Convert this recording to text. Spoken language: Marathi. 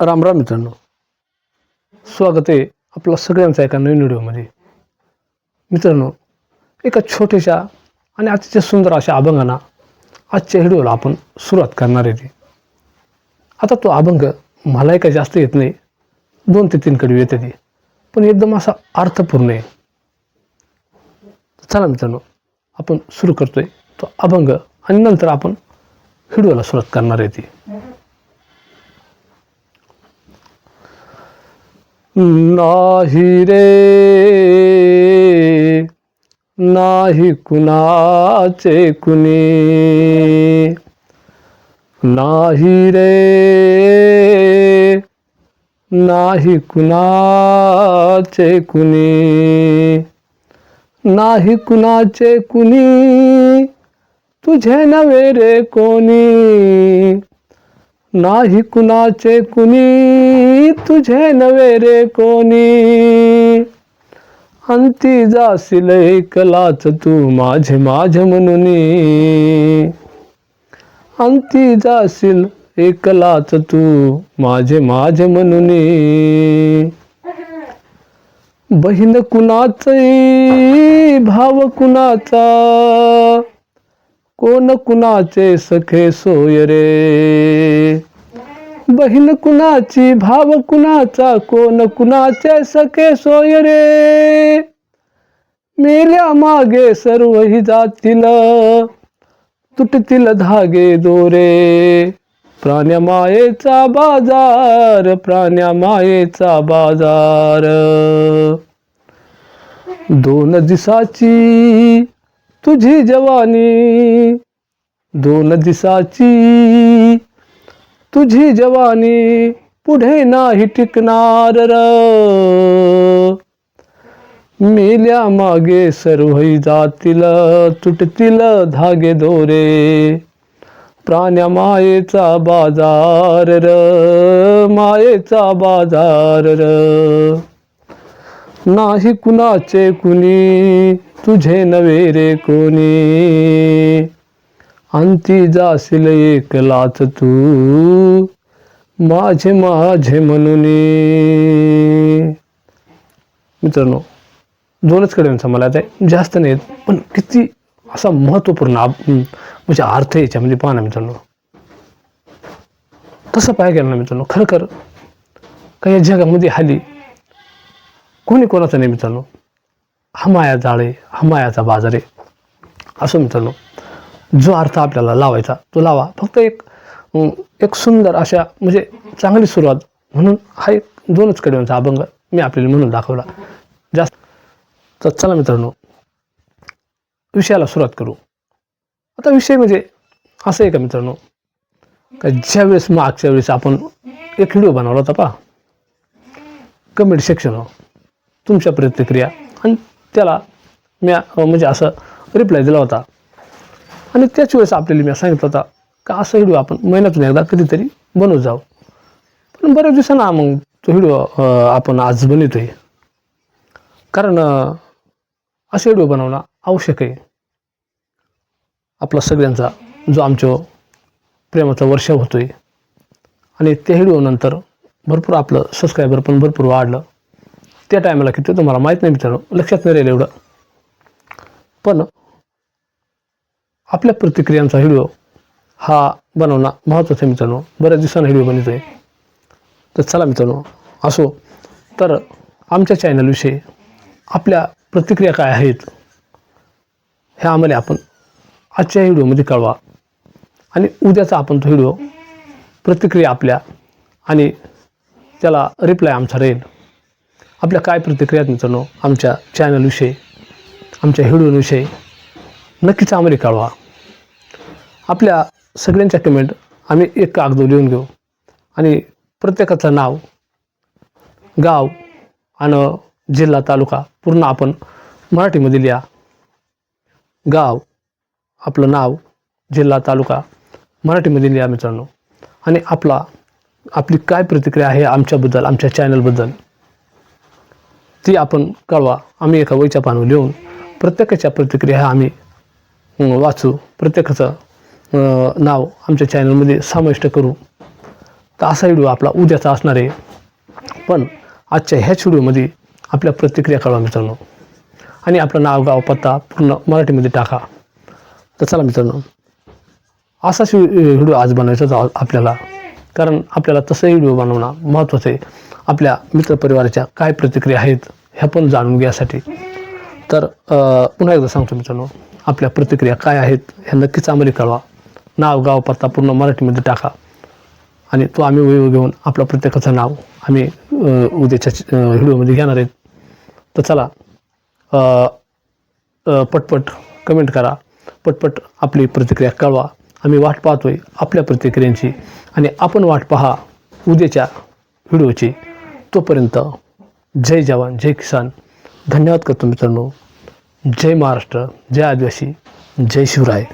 राम राम मित्रांनो. स्वागत आहे आपला सगळ्यांचा एका नवीन व्हिडिओमध्ये. मित्रांनो एका छोट्याशा आणि अतिशय सुंदर अशा अभंगांना आजच्या व्हिडिओला आपण सुरुवात करणार आहे आता तो अभंग मलाही काही जास्त येत नाही. दोन ते तीन कडे येते ते. पण एकदम असा अर्थपूर्ण आहे. चला मित्रांनो आपण सुरू करतोय तो अभंग आणि नंतर आपण व्हिडिओला सुरुवात करणार आहे ती. नाही रे. नाही कुणाचे कुणी. नाही रे. नाही कुणाचे कुणी. नाही कुणाचे कुणी. तुझे नवे रे कोणी. नाही कुणाचे कुणी. तुझे नवे रे कोणी. अंती जाशील एकलाच तू माझे माझे म्हणून. अंती जाशील एकलाच तू माझे माझे म्हणून. बहीण कुणाचे भाव कुणाचा? कोण कुणाचे सखे सोय रे? बहीण कुणाची भाव कुणाचा कोण कुणाचे सके सोय रे? मेल्या मागे सर्वही जातील तुटतील धागे दोरे. प्राण्या मायेचा बाजार प्राण्या मायेचा बाजार. दोन दिसाची तुझी जवानी दोन दिसाची तुझी जवानी पुढे नाही टिकणार र. मेल्या मागे सर्वही जातील तुटतील धागे दोरे. प्राण्या मायेचा बाजार र मायेचा बाजार र. नाही कुणाचे कुणी तुझे नवे रे कोणी. अंती जाशील एकलाच तू. माझे माझे म्हणून. मित्रांनो दोनच कडव्यांचा मला आता जास्त नाहीत पण किती असा महत्त्वपूर्ण म्हणजे अर्थ याच्यामध्ये. पहा ना मित्रांनो. तसं पाहायला गेलं ना मित्रांनो खरं खर का या जगामध्ये हाली कोणी कोणाचं नाही मित्रांनो. हा माया जाळे हा मायाचा बाजार आहे. असं मित्रांनो जो अर्थ आपल्याला लावायचा तो लावा. फक्त एक एक सुंदर अशा म्हणजे चांगली सुरुवात म्हणून हा एक दोनच कडव्यांचा अभंग मी आपल्याला म्हणून दाखवला. जास्त तर चला मित्रांनो विषयाला सुरुवात करू. आता विषय म्हणजे असं आहे का मित्रांनो का ज्यावेळेस मागच्या वेळेस आपण एक व्हिडिओ बनवला होता पहा. कमेंट सेक्शन तुमच्या प्रतिक्रिया. आणि त्याला मी म्हणजे असं रिप्लाय दिला होता. आणि त्याच वेळेस आपल्याला मी सांगितलं होता का असं व्हिडिओ आपण महिन्यातून एकदा कधीतरी बनवत जाऊ. पण बऱ्याच दिवसांना मग तो व्हिडिओ आपण आज बनवतोय. कारण अं, असे व्हिडिओ बनवणं आवश्यक आहे. आपला सगळ्यांचा जो आमच्या प्रेमाचा वर्षाव होतोय. आणि त्या व्हिडिओनंतर भरपूर आपलं सबस्क्रायबर पण भरपूर वाढलं. त्या टायमाला किती तुम्हाला माहीत नाही मित्रांनो लक्षात नाही राहिलं एवढं. पण आपल्या प्रतिक्रियांचा व्हिडिओ हा बनवणं महत्त्वाचा आहे मित्रांनो. बऱ्याच दिवसांना व्हिडिओ आहे तर चला मित्रांनो असो. तर आमच्या चॅनलविषयी आपल्या प्रतिक्रिया काय आहेत ह्या आम्हाला आपण आजच्या व्हिडिओमध्ये कळवा. आणि उद्याचा आपण तो व्हिडिओ प्रतिक्रिया आपल्या आणि त्याला रिप्लाय आमचा राहील. आपल्या काय प्रतिक्रिया आहेत मित्रांनो आमच्या चॅनलविषयी आमच्या व्हिडिओविषयी नक्कीच आम्हाला कळवा आपल्या सगळ्यांच्या कमेंट आम्ही एक कागद लिहून घेऊ. आणि प्रत्येकाचं नाव गाव आणि जिल्हा तालुका पूर्ण आपण मराठीमध्ये लिहा. गाव आपलं नाव जिल्हा तालुका मराठीमध्ये लिहा मित्रांनो. आणि आपला आपली काय प्रतिक्रिया आहे आमच्याबद्दल आमच्या चॅनलबद्दल ती आपण कळवा. आम्ही एका वहीच्या पानावर लिहून प्रत्येकाच्या प्रतिक्रिया आम्ही वाचू. प्रत्येकाचं नाव आमच्या चॅनलमध्ये समाविष्ट करू. तर असा व्हिडिओ आपला उद्याचा असणार आहे. पण आजच्या ह्याच व्हिडिओमध्ये आपल्या प्रतिक्रिया कळवा मित्रांनो. आणि आपलं नाव गाव पत्ता पूर्ण मराठीमध्ये टाका. तर चला मित्रांनो असाच व्हिडिओ आज बनवायचा होता आपल्याला. कारण आपल्याला तसंही व्हिडिओ बनवणं महत्त्वाचं आहे. आपल्या मित्रपरिवाराच्या काय प्रतिक्रिया आहेत ह्या पण जाणून घ्यासाठी तर पुन्हा एकदा सांगतो मित्रांनो आपल्या प्रतिक्रिया काय आहेत ह्या नक्कीच आम्हाला कळवा. नाव गाव पत्ता पूर्ण मराठीमध्ये टाका. आणि तो आम्ही व्हिडिओ घेऊन आपल्या प्रत्येकाचं नाव आम्ही उद्याच्या व्हिडिओमध्ये घेणार आहेत. तर चला पटपट कमेंट करा. पटपट आपली प्रतिक्रिया कळवा. आम्ही वाट पाहतोय आपल्या प्रतिक्रियांची. आणि आपण वाट पहा उद्याच्या व्हिडिओची. तोपर्यंत जय जवान जय किसान. धन्यवाद करतो मित्रांनो. जय महाराष्ट्र जय आदिवासी जय शिवराय.